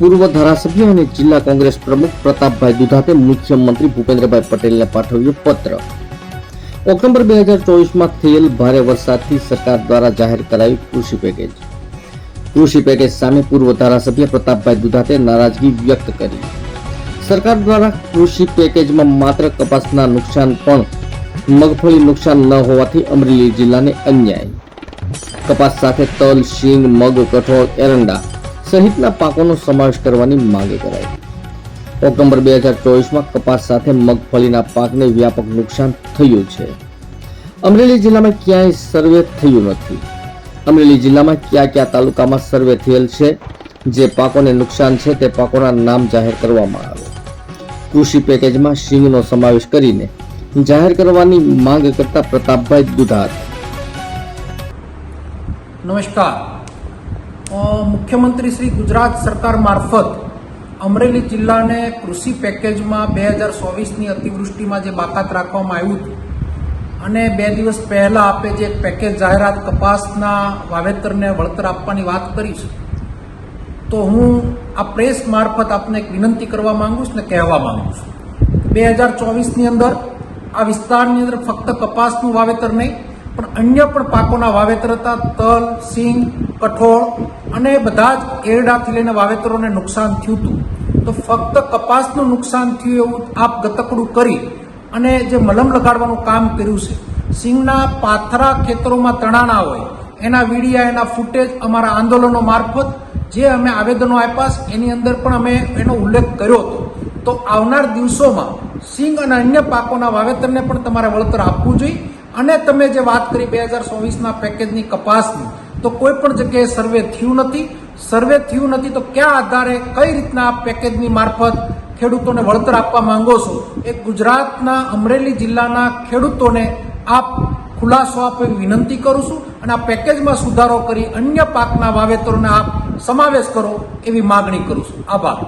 પૂર્વ ધારાસભ્ય અને જિલ્લા કોંગ્રેસ પ્રમુખ પ્રતાપભાઈ દુધાતે મુખ્યમંત્રી ભૂપેન્દ્રભાઈ પટેલને પાઠવ્યો પત્ર. ઓક્ટોબર બે હજાર ચોવીસમાં થયેલ ભારે વરસાદથી સરકાર દ્વારા જાહેર કરાયું કૃષિ પેકેજ. કૃષિ પેકેજ સામે પૂર્વ ધારાસભ્ય પ્રતાપભાઈ દુધાતે નારાજગી વ્યક્ત કરી. સરકાર દ્વારા કૃષિ પેકેજમાં માત્ર કપાસના નુકસાન પણ મગફળી નુકસાન ન હોવાથી અમરેલી જિલ્લાને અન્યાય. કપાસ સાથે તલ, શીંગ, મગ, કઠોળ, એરંડા સહિતના પાકોનો સમાવેશ કરવાની માંગ કરાઈ. ઓક્ટોબર બે હજાર ચોવીસમાં કપાસ સાથે મગફળીના પાકને વ્યાપક નુકસાન થયું છે. અમરેલી જિલ્લામાં ક્યાંય સર્વે થયું નથી. અમરેલી જિલ્લામાં કયા કયા તાલુકામાં સર્વે થયેલ છે, જે પાકોને નુકસાન છે તે પાકોના નામ જાહેર કરવામાં આવે. કૃષિ પેકેજમાં સિંગનો સમાવેશ કરીને જાહેર કરવાની માંગ કરતા પ્રતાપભાઈ દુધાત. નમસ્કાર. મુખ્યમંત્રી શ્રી ગુજરાત સરકાર મારફત અમરેલી જિલ્લાને કૃષિ પેકેજમાં બે હજાર ચોવીસની અતિવૃષ્ટિમાં જે બાકાત રાખવામાં આવ્યું હતું અને બે દિવસ પહેલાં આપે જે પેકેજ જાહેરાત કપાસના વાવેતરને વળતર આપવાની વાત કરી છે, તો હું આ પ્રેસ મારફત આપને એક વિનંતી કરવા માંગુ છું ને કહેવા માંગુ છું. બે હજાર ચોવીસની અંદર આ વિસ્તારની અંદર ફક્ત કપાસનું વાવેતર નહીં પણ અન્ય પણ પાકોના વાવેતર હતા, તલ, સિંગ, કઠોળ અને બધા જ એરડાથી લઈને વાવેતરોને નુકસાન થયું હતું. તો ફક્ત કપાસનું નુકસાન થયું એવું આપ ગતકડું કરી અને જે મલમ લગાડવાનું કામ કર્યું છે, સિંગના પાથરા ખેતરોમાં તણાના હોય, એના વીડિયા, એના ફૂટેજ અમારા આંદોલનો મારફત જે અમે આવેદનો આપ્યા એની અંદર પણ અમે એનો ઉલ્લેખ કર્યો હતો. તો આવનાર દિવસોમાં સિંગ અને અન્ય પાકોના વાવેતરને પણ તમારે વળતર આપવું જોઈએ. અને તમે જે વાત કરી બે હજાર ચોવીસના પેકેજની કપાસની, તો કોઈ પણ જગ્યાએ સર્વે થયું નથી. સર્વે થયું નથી તો કયા આધારે કઈ રીતના પેકેજની મારફત ખેડૂતોને વળતર આપવા માંગો છો? એ ગુજરાતના અમરેલી જિલ્લાના ખેડૂતોને આપ ખુલાસો આપ વિનંતી કરું છું અને આ પેકેજમાં સુધારો કરી અન્ય પાકના વાવેતરોને આપ સમાવેશ કરો એવી માગણી કરું છું. આભાર.